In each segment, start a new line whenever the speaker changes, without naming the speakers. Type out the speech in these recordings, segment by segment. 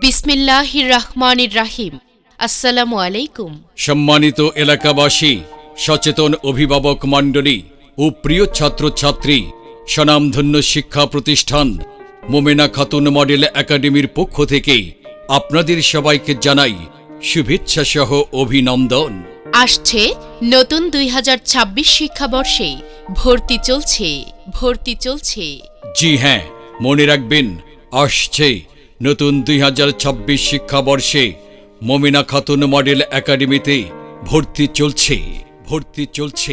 বিসমিল্লাহির রহমানির রাহিম আসসালামু আলাইকুম
সম্মানিত এলাকাবাসী সচেতন অভিভাবক মণ্ডলী ও প্রিয় ছাত্রছাত্রী স্বনামধন্য শিক্ষা প্রতিষ্ঠান মোমেনা খাতুন মডেল একাডেমির পক্ষ থেকে আপনাদের সবাইকে জানাই শুভেচ্ছা সহ অভিনন্দন।
আসছে নতুন দুই হাজার ছাব্বিশ শিক্ষাবর্ষে ভর্তি চলছে ভর্তি চলছে।
জি হ্যাঁ মনে রাখবেন আসছে নতুন দুই হাজার ছাব্বিশ শিক্ষাবর্ষে মোমেনা খাতুন মডেল একাডেমিতে ভর্তি চলছে ভর্তি চলছে।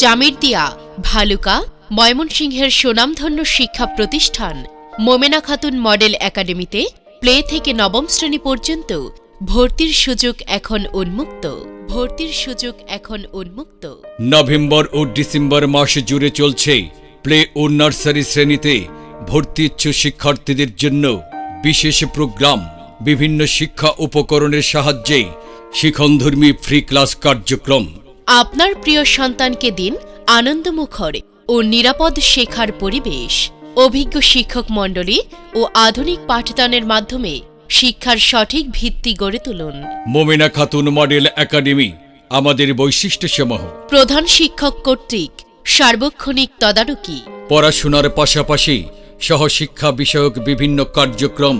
জামির দিয়া ভালুকা ময়মনসিংহের সুনামধন্য শিক্ষা প্রতিষ্ঠান মোমেনা খাতুন মডেল একাডেমিতে প্লে থেকে নবম শ্রেণি পর্যন্ত ভর্তির সুযোগ এখন উন্মুক্ত ভর্তির সুযোগ এখন উন্মুক্ত।
নভেম্বর ও ডিসেম্বর মাস জুড়ে চলছে প্লে ও নার্সারি শ্রেণীতে ভর্তি ইচ্ছু শিক্ষার্থীদের জন্য বিশেষ প্রোগ্রাম বিভিন্ন শিক্ষা উপকরণের সাহায্যে শিখনধর্মী ফ্রি ক্লাস কার্যক্রম।
আপনার প্রিয় সন্তানকে দিন আনন্দমুখর ও নিরাপদ শেখার পরিবেশ। অভিজ্ঞ শিক্ষক মণ্ডলী ও আধুনিক পাঠদানের মাধ্যমে শিক্ষার সঠিক ভিত্তি গড়ে তুলুন।
মোমেনা খাতুন মডেল একাডেমি আমাদের বৈশিষ্ট্যসমূহ।
প্রধান শিক্ষক কর্তৃক সার্বক্ষণিক তদারকি।
পড়াশোনার পাশাপাশি সহশিক্ষা বিষয়ক বিভিন্ন কার্যক্রম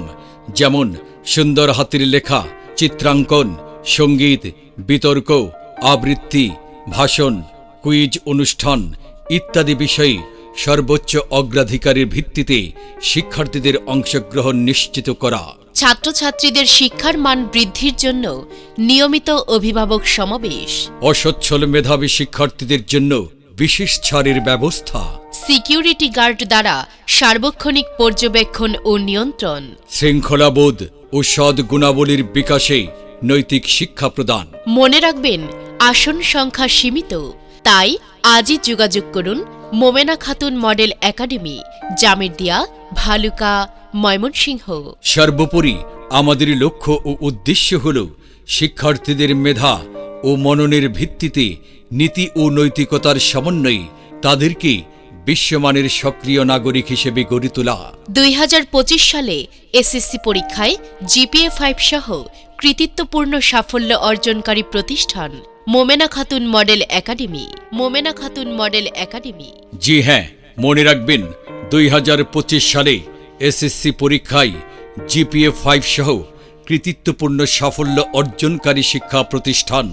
যেমন সুন্দর হাতের লেখা চিত্রাঙ্কন সংগীত বিতর্ক আবৃত্তি ভাষণ কুইজ অনুষ্ঠান ইত্যাদি বিষয়ে সর্বোচ্চ অগ্রাধিকারের ভিত্তিতে শিক্ষার্থীদের অংশগ্রহণ নিশ্চিত করা।
ছাত্রছাত্রীদের শিক্ষার মান বৃদ্ধির জন্য নিয়মিত অভিভাবক সমাবেশ।
অসচ্ছল মেধাবী শিক্ষার্থীদের জন্য বিশেষ ছাড়ের ব্যবস্থা।
সিকিউরিটি গার্ড দ্বারা সার্বক্ষণিক পর্যবেক্ষণ ও নিয়ন্ত্রণ।
শৃঙ্খলাবোধ ও সৎ গুণাবলীর বিকাশে নৈতিক শিক্ষা প্রদান।
মনে রাখবেন আসন সংখ্যা সীমিত। তাই আজই যোগাযোগ করুন Momena Khatun model academy Jamirdia Bhaluka Mymensingh.
সর্বোপরি আমাদের লক্ষ্য ও উদ্দেশ্য হল শিক্ষার্থীদের মেধা ও মননের ভিত্তিতে নীতি ও নৈতিকতার সমন্বয়ে তাদেরকে বিশ্বমানের সক্রিয় নাগরিক হিসেবে গড়ে তোলা।
দুই হাজার পঁচিশ সালে এসএসসি পরীক্ষায় জিপিএ ফাইভ সহ কৃতিত্বপূর্ণ সাফল্য অর্জনকারী প্রতিষ্ঠান Momena Khatun model academy Momena Khatun model academy.
জি হ্যাঁ মনে রাখবেন দুই হাজার পঁচিশ সালে এসএসসি পরীক্ষায় জিপিএ ফাইভ সহ কৃতিত্বপূর্ণ সাফল্য অর্জনকারী শিক্ষা প্রতিষ্ঠান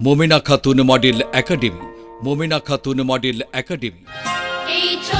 Momena Khatun model academy Momena Khatun model academy
এই ছোট